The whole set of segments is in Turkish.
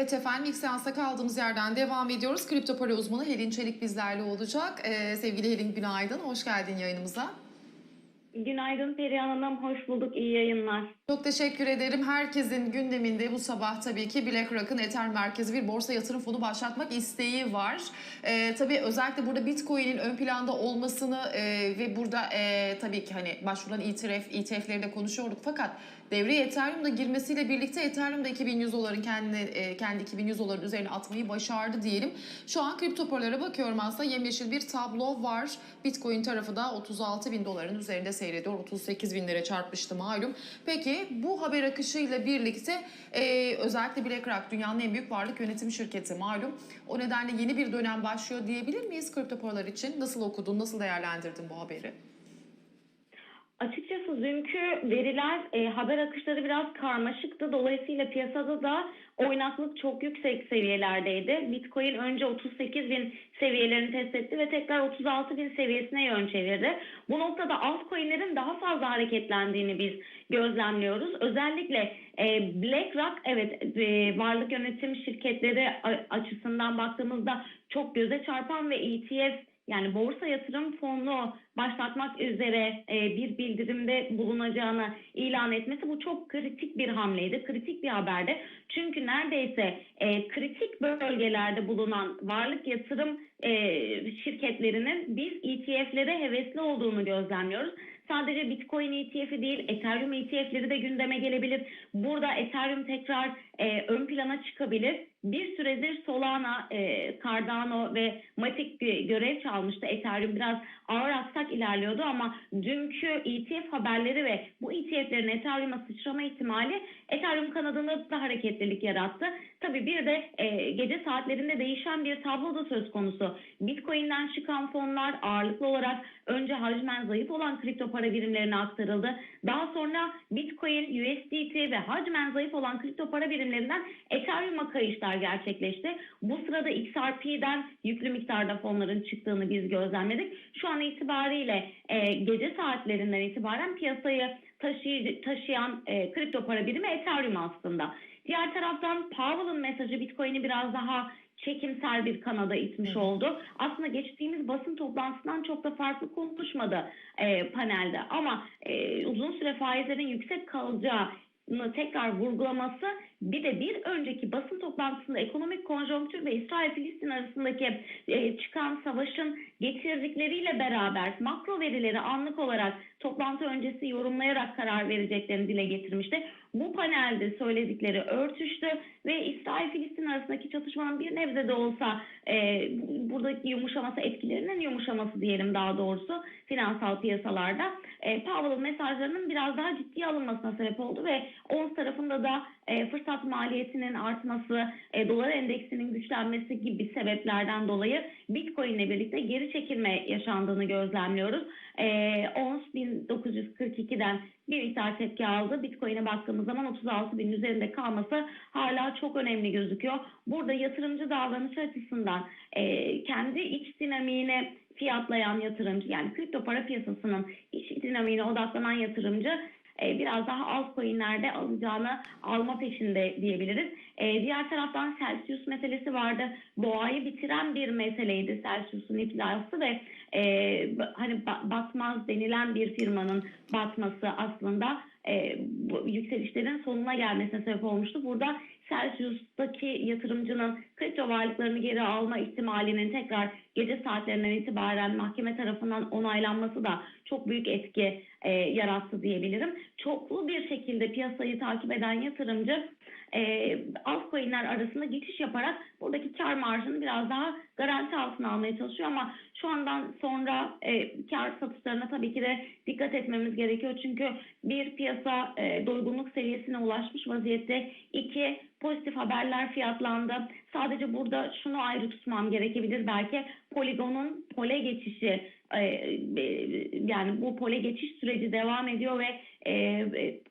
Evet efendim ilk seansta kaldığımız yerden devam ediyoruz. Kripto para uzmanı Helin Çelik bizlerle olacak. Ee, sevgili Helin günaydın, hoş geldin yayınımıza. Günaydın Perihan Hanım, hoş bulduk, iyi yayınlar. Çok teşekkür ederim. Herkesin gündeminde bu sabah tabii ki BlackRock'ın Ether merkezi bir borsa yatırım fonu başlatmak isteği var. Ee, tabii özellikle burada Bitcoin'in ön planda olmasını e, ve burada e, tabii ki hani başvurulan ETF, ETF'leri de konuşuyorduk fakat devreye Ethereum da girmesiyle birlikte Ethereum da 2100 doların kendi, e, kendi 2100 doların üzerine atmayı başardı diyelim. Şu an kripto paralara bakıyorum aslında yemyeşil bir tablo var. Bitcoin tarafı da 36 bin doların üzerinde seyrediyor. 38 bin lira çarpmıştı malum. Peki bu haber akışıyla birlikte e, özellikle BlackRock dünyanın en büyük varlık yönetim şirketi malum. O nedenle yeni bir dönem başlıyor diyebilir miyiz kripto paralar için? Nasıl okudun, nasıl değerlendirdin bu haberi? Açıkçası dünkü veriler, e, haber akışları biraz karmaşıktı. Dolayısıyla piyasada da oynaklık çok yüksek seviyelerdeydi. Bitcoin önce 38 bin seviyelerini test etti ve tekrar 36 bin seviyesine yön çevirdi. Bu noktada altcoin'lerin daha fazla hareketlendiğini biz gözlemliyoruz. Özellikle e, BlackRock evet e, varlık yönetim şirketleri açısından baktığımızda çok göze çarpan ve ETF yani borsa yatırım fonunu başlatmak üzere e, bir bildirimde bulunacağını ilan etmesi bu çok kritik bir hamleydi, kritik bir haberdi. Çünkü neredeyse e, kritik bölgelerde bulunan varlık yatırım e, şirketlerinin biz ETF'lere hevesli olduğunu gözlemliyoruz. Sadece Bitcoin ETF'i değil, Ethereum ETF'leri de gündeme gelebilir. Burada Ethereum tekrar e, ön plana çıkabilir. Bir süredir Solana, e, Cardano ve Matic gö- görev çalmıştı. Ethereum biraz ağır aksak ilerliyordu ama dünkü ETF haberleri ve bu ETF'lerin Ethereum'a sıçrama ihtimali Ethereum kanadında da hareketlilik yarattı. Tabii bir de e, gece saatlerinde değişen bir tablo da söz konusu. Bitcoin'den çıkan fonlar ağırlıklı olarak önce hacmen zayıf olan kripto para birimlerine aktarıldı. Daha sonra Bitcoin, USDT ve hacmen zayıf olan kripto para birimlerinden Ethereum'a kayışlar gerçekleşti. Bu sırada XRP'den yüklü miktarda fonların çıktığını biz gözlemledik. Şu an itibariyle e, gece saatlerinden itibaren piyasayı taşıy- taşıyan e, kripto para birimi Ethereum aslında. Diğer taraftan Powell'ın mesajı Bitcoin'i biraz daha çekimsel bir kanada itmiş oldu. Aslında geçtiğimiz basın toplantısından çok da farklı konuşmadı e, panelde ama e, uzun süre faizlerin yüksek kalacağını tekrar vurgulaması bir de bir önceki basın toplantısında ekonomik konjonktür ve İsrail-Filistin arasındaki e, çıkan savaşın getirdikleriyle beraber makro verileri anlık olarak toplantı öncesi yorumlayarak karar vereceklerini dile getirmişti. Bu panelde söyledikleri örtüştü ve İsrail-Filistin arasındaki çatışmanın bir nebze de olsa e, buradaki yumuşaması, etkilerinin yumuşaması diyelim daha doğrusu finansal piyasalarda. E, Powell'ın mesajlarının biraz daha ciddiye alınmasına sebep oldu ve ons tarafında da e, fırsat maliyetinin artması, e, dolar endeksinin güçlenmesi gibi sebeplerden dolayı Bitcoin ile birlikte geri çekilme yaşandığını gözlemliyoruz. E, ons 1942'den bir miktar tepki aldı. Bitcoin'e baktığımız zaman 36 bin üzerinde kalması hala çok önemli gözüküyor. Burada yatırımcı davranış açısından e, kendi iç dinamiğine fiyatlayan yatırımcı yani kripto para piyasasının iç dinamiğine odaklanan yatırımcı e, biraz daha altcoin'lerde alacağını alma peşinde diyebiliriz. E, diğer taraftan Celsius meselesi vardı. Doğayı bitiren bir meseleydi Celsius'un iflası ve e, hani ba- batmaz denilen bir firmanın batması aslında e, bu yükselişlerin sonuna gelmesine sebep olmuştu. Burada Celsius'taki yatırımcının kripto varlıklarını geri alma ihtimalinin tekrar gece saatlerinden itibaren mahkeme tarafından onaylanması da çok büyük etki e, yarattı diyebilirim. Çoklu bir şekilde piyasayı takip eden yatırımcı e, altcoin'ler arasında geçiş yaparak buradaki kar marjını biraz daha garanti altına almaya çalışıyor ama şu andan sonra e, kar satışlarına tabii ki de dikkat etmemiz gerekiyor. Çünkü bir piyasa e, doygunluk seviyesine ulaşmış vaziyette. iki pozitif haberler fiyatlandı. Sadece burada şunu ayrı tutmam gerekebilir belki. Polygon'un pole geçişi e, e, yani bu pole geçiş süreci devam ediyor ve e,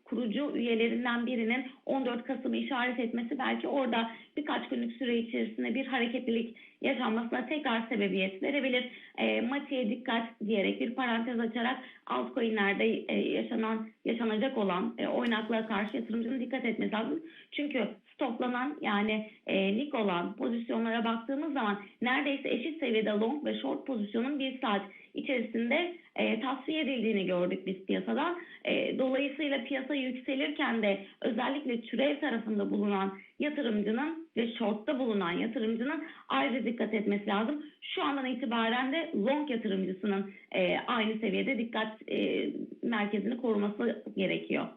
kurucu üyelerinden birinin 14 Kasım'ı işaret etmesi belki orada birkaç günlük süre içerisinde bir hareketlilik yaşanmasına tekrar sebebiyet verebilir. E, Mati'ye dikkat diyerek bir parantez açarak altcoin'lerde e, yaşanan yaşanacak olan e, oynaklığa karşı yatırımcının dikkat etmesi lazım. Çünkü stoplanan yani e, lig olan pozisyonlara baktığımız zaman neredeyse eşit seviyede long ve short pozisyonun bir saat içerisinde e, tasfiye edildiğini gördük biz piyasada. E, dolayısıyla piyasa yükselirken de özellikle türev tarafında bulunan yatırımcının ve shortta bulunan yatırımcının ayrı dikkat etmesi lazım. Şu andan itibaren de long yatırımcısının e, aynı seviyede dikkat e, merkezini koruması gerekiyor.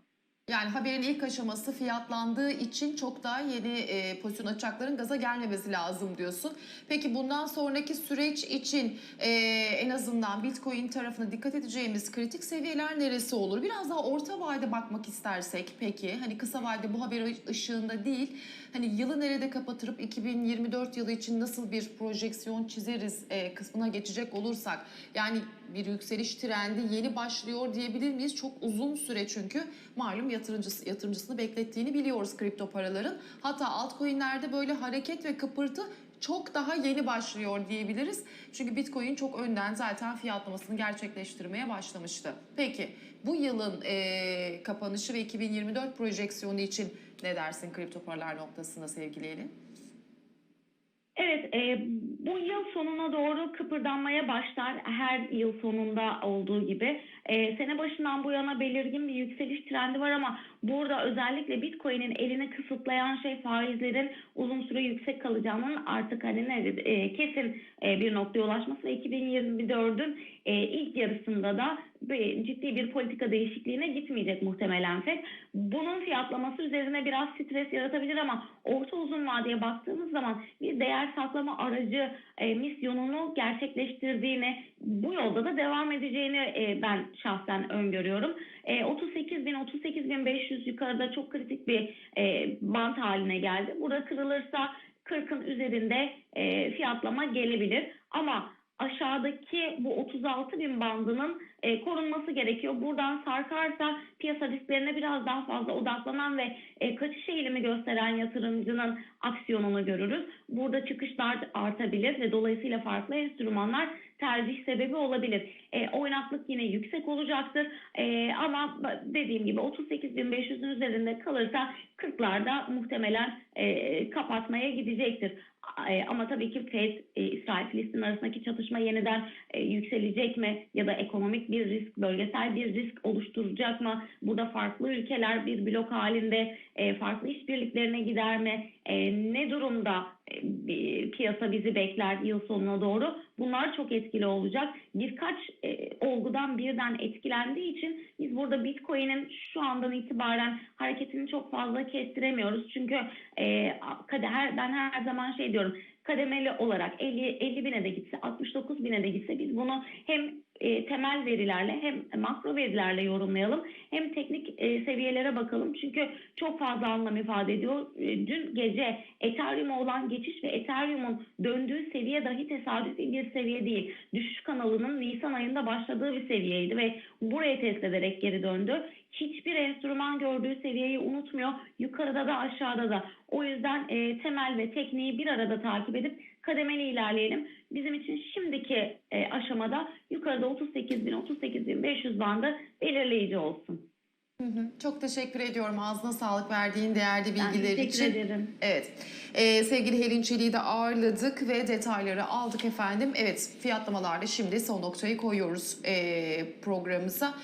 Yani haberin ilk aşaması fiyatlandığı için çok daha yeni e, pozisyon açacakların gaza gelmemesi lazım diyorsun. Peki bundan sonraki süreç için e, en azından Bitcoin tarafına dikkat edeceğimiz kritik seviyeler neresi olur? Biraz daha orta vade bakmak istersek peki hani kısa vade bu haber ışığında değil hani yılı nerede kapatırıp 2024 yılı için nasıl bir projeksiyon çizeriz e, kısmına geçecek olursak yani bir yükseliş trendi yeni başlıyor diyebilir miyiz? Çok uzun süre çünkü malum yatırımcısı, yatırımcısını beklettiğini biliyoruz kripto paraların. Hatta altcoin'lerde böyle hareket ve kıpırtı çok daha yeni başlıyor diyebiliriz. Çünkü Bitcoin çok önden zaten fiyatlamasını gerçekleştirmeye başlamıştı. Peki bu yılın e, kapanışı ve 2024 projeksiyonu için ne dersin kripto paralar noktasında sevgili Elin? Evet, e, bu yıl sonuna doğru kıpırdanmaya başlar her yıl sonunda olduğu gibi. E, sene başından bu yana belirgin bir yükseliş trendi var ama burada özellikle Bitcoin'in elini kısıtlayan şey faizlerin uzun süre yüksek kalacağının artık hani ne e, kesin e, bir noktaya ulaşması ve 2024'ün e, ilk yarısında da ciddi bir politika değişikliğine gitmeyecek muhtemelen FED. Bunun fiyatlaması üzerine biraz stres yaratabilir ama orta uzun vadeye baktığımız zaman bir değer saklama aracı e, misyonunu gerçekleştirdiğini, bu yolda da devam edeceğini e, ben şahsen öngörüyorum. E, 38 bin, 38 bin 500 yukarıda çok kritik bir e, bant haline geldi. Burada kırılırsa 40'ın üzerinde e, fiyatlama gelebilir ama aşağıdaki bu 36 bin bandının e, korunması gerekiyor. Buradan sarkarsa piyasa risklerine biraz daha fazla odaklanan ve e, kaçış eğilimi gösteren yatırımcının aksiyonunu görürüz. Burada çıkışlar artabilir ve dolayısıyla farklı enstrümanlar tercih sebebi olabilir. E, oynaklık yine yüksek olacaktır E, ama dediğim gibi 38.500'ün üzerinde kalırsa 40'larda muhtemelen e, kapatmaya gidecektir. E, ama tabii ki FED, e, İsrail, Filistin arasındaki çatışma yeniden e, yükselecek mi ya da ekonomik bir risk, bölgesel bir risk oluşturacak mı? Burada farklı ülkeler bir blok halinde farklı işbirliklerine gider mi? Ne durumda piyasa bizi bekler yıl sonuna doğru? Bunlar çok etkili olacak. Birkaç olgudan birden etkilendiği için biz burada Bitcoin'in şu andan itibaren hareketini çok fazla kestiremiyoruz. Çünkü ben her zaman şey diyorum kademeli olarak 50, 50 bine de gitse 69 bine de gitse biz bunu hem e, temel verilerle hem makro verilerle yorumlayalım hem teknik e, seviyelere bakalım çünkü çok fazla anlam ifade ediyor. E, dün gece Ethereum'a olan geçiş ve Ethereum'un döndüğü seviye dahi tesadüfi bir seviye değil. Düşüş kanalının Nisan ayında başladığı bir seviyeydi ve buraya test ederek geri döndü. Hiçbir enstrüman gördüğü seviyeyi unutmuyor. Yukarıda da aşağıda da. O yüzden e, temel ve tekniği bir arada takip edip kademeli ilerleyelim. Bizim için şimdiki e, aşamada yukarıda 38.000-38.500 bandı belirleyici olsun. Hı hı. Çok teşekkür ediyorum ağzına sağlık verdiğin değerli Ben bilgiler teşekkür için. ederim. Evet. Ee, sevgili Helin Çelik'i de ağırladık ve detayları aldık efendim. Evet fiyatlamalarla şimdi son noktayı koyuyoruz ee, programımıza.